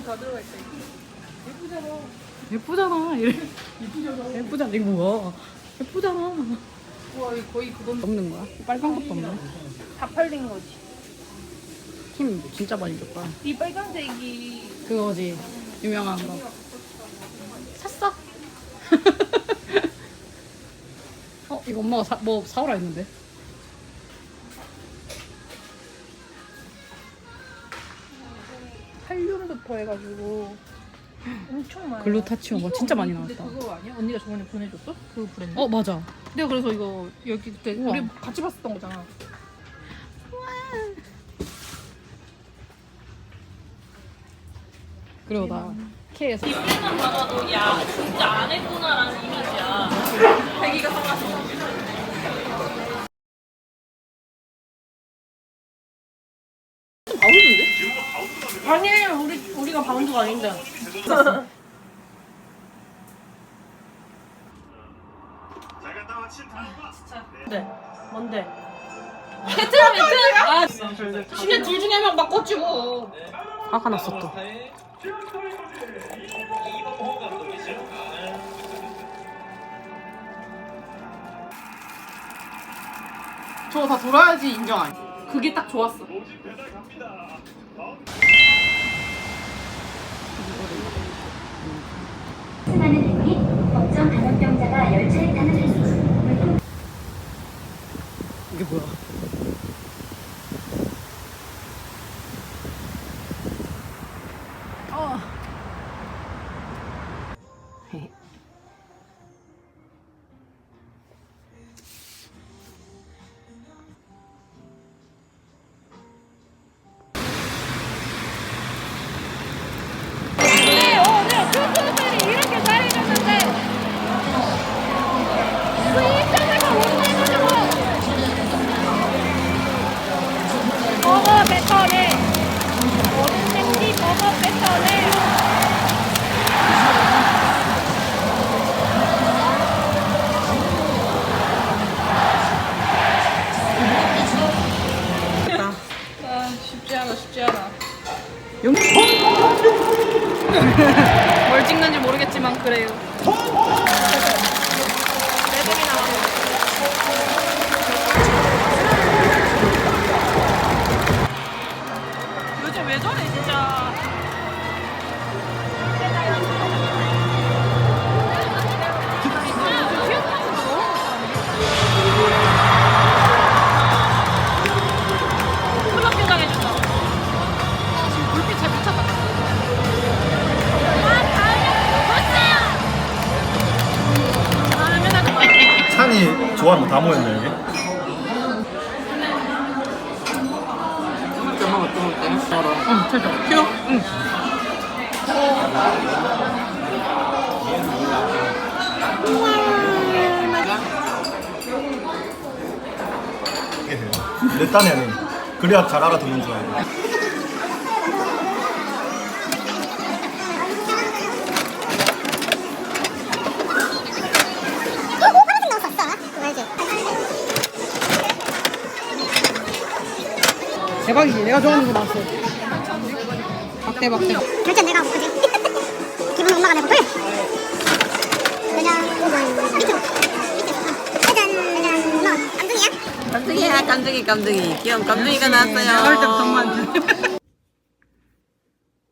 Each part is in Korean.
치즈 다 들어가 있다. 예쁘잖아. 예쁘잖아. 이래. 예쁘잖아. 예쁘잖아. 이거 뭐야? 예쁘잖아. 와 이거 거의 그건 없는 거야? 빨간 것도 없네. 다 팔린 거지. 힘 진짜 많이 줬다. 이 빨간색이 그거지. 유명한 거. 샀어? 어, 이거 엄마가 사, 뭐 사오라 했는데. 한륨부터 해가지고 엄청 많아. 글루타치온 뭐 진짜 많이 나왔다. 그거 아니야? 언니가 저번에 보내줬어? 그 브랜드? 어, 맞아. 내가 그래서 이거 여기 그때 우와. 우리 같이 봤었던 거잖아. 그리고 나 K에서 이때만 받아도 야 진짜 안 했구나라는 이미지야. 자기가 사가지고. 아니에요. 우리 우리가 바운드가 아닌데. 네. 뭔데? 베트남 베트남 아 진짜 둘 중에 한명 바꿨지고 화가 났어 또 저거 다 돌아야지 인정 아니 그게 딱 좋았어 감염병자가 열차에 타는 수 물품. 이게 뭐야 모르겠지만 그래요 매듭이 나왔어. 요즘 왜 저래 진짜. 좋아하는 거 다 모였네 여기. 응 됐다 큐 응. 내 딴에는 그래야 잘 알아듣는 줄 알고. 대박이지. 내가 좋아하는 거 나왔어. 박대 박대. 결제 내가 하고 그지? 기분 엄마가 내고 그래? 짜잔 이건 밑으로 밑으로 짜잔 짜잔 너 깜둥이야? 깜둥이야 깜둥이 깜둥이. 귀여운 깜둥이가 나왔어요. 나올 때부터 엄마한테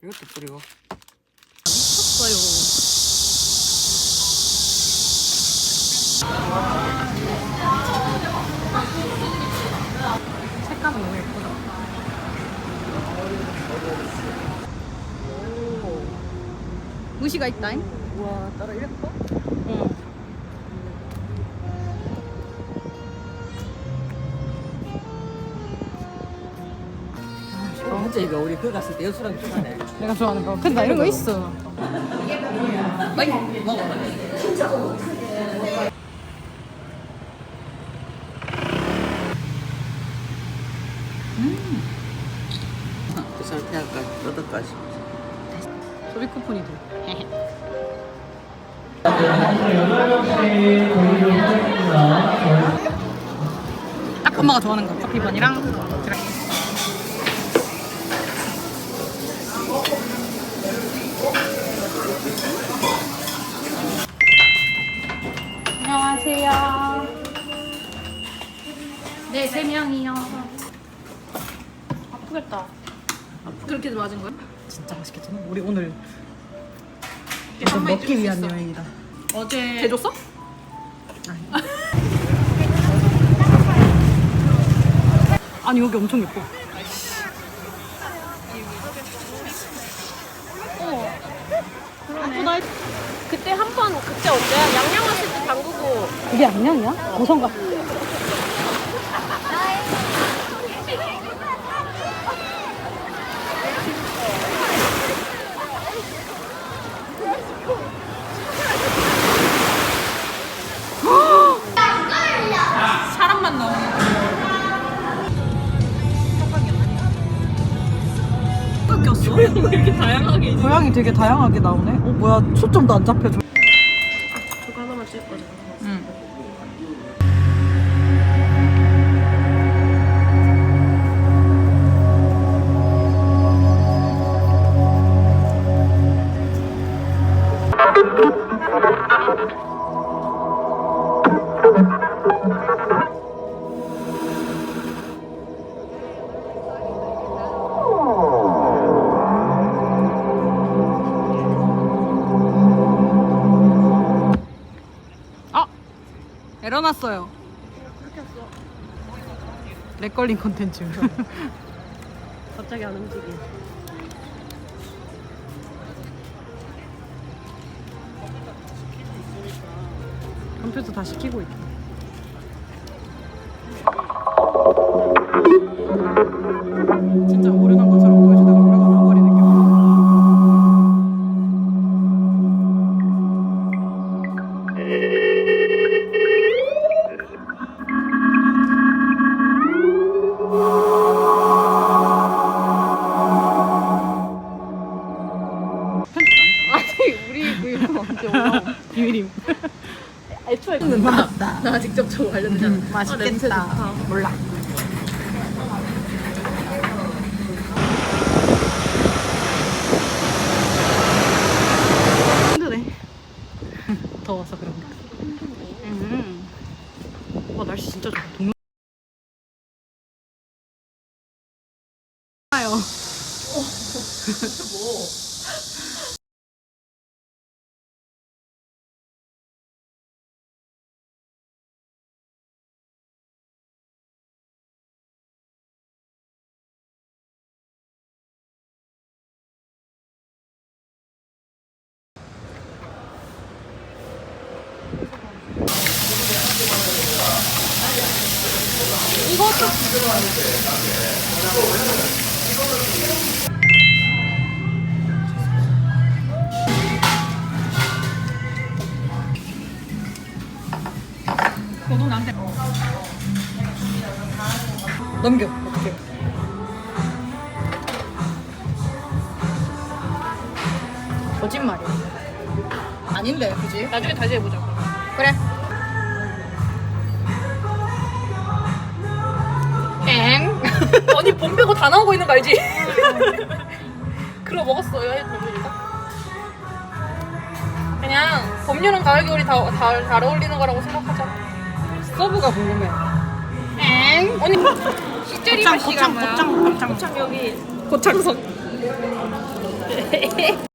이것도 뿌리고 색감이 너무 예쁘다 무시가 있다잉? 와 따라 이랬어? 응. 어, 진짜 이거 우리 그 갔을 때 여수랑 비슷하네. 내가 좋아하는 거. 근데 나 이런 거 있어. 빨리 먹어. 그 카드 쿠폰이도. 딱 엄마가 좋아하는 거 커피 번이랑 안녕하세요. 네, 세 명이요. 아프겠다. 그렇게 맞은 거야? 진짜 맛있겠다. 우리 오늘 좀 먹기 위한 여행이다. 어제 대줬어? 아니 여기 엄청 예뻐. 그때 한 번 그때 언제야? 양양 왔을 때 담그고 그게 양양이야? 고성가. 꼈어? 왜 이렇게 다양하게? 고양이 되게 다양하게 나오네. 어 뭐야 초점도 안 잡혀. 에러 났어요. 렉 걸린 콘텐츠. 갑자기 안 움직여. 컴퓨터 다 시키고 있다. 진짜 오르는 것처럼 보여주다가 오르가 나버리는 게. 아니 나, 나 직접 저거 알려주잖아. 음, 아, 냄새 좋다. 몰라. 힘드네. 더워서 그런가. 음. 와 날씨 진짜 좋아. 동네. 아요. 너도 나한테 넘겨. 어떻게? 거짓말이야. 아닌데, 그지? 나중에 다시 해보자. 그래. 엥? 아니 봄 빼고 다 나오고 있는 거 알지? 그럼 먹었어요 해주니까 그냥 봄, 여름, 가을, 겨울이 다, 다, 잘 어울리는 거라고 생각하자 서브가 궁금해. 엥? 언니 시제리 맛이가 고창, 뭐야? 고창, 고창. 고창 여기 고창석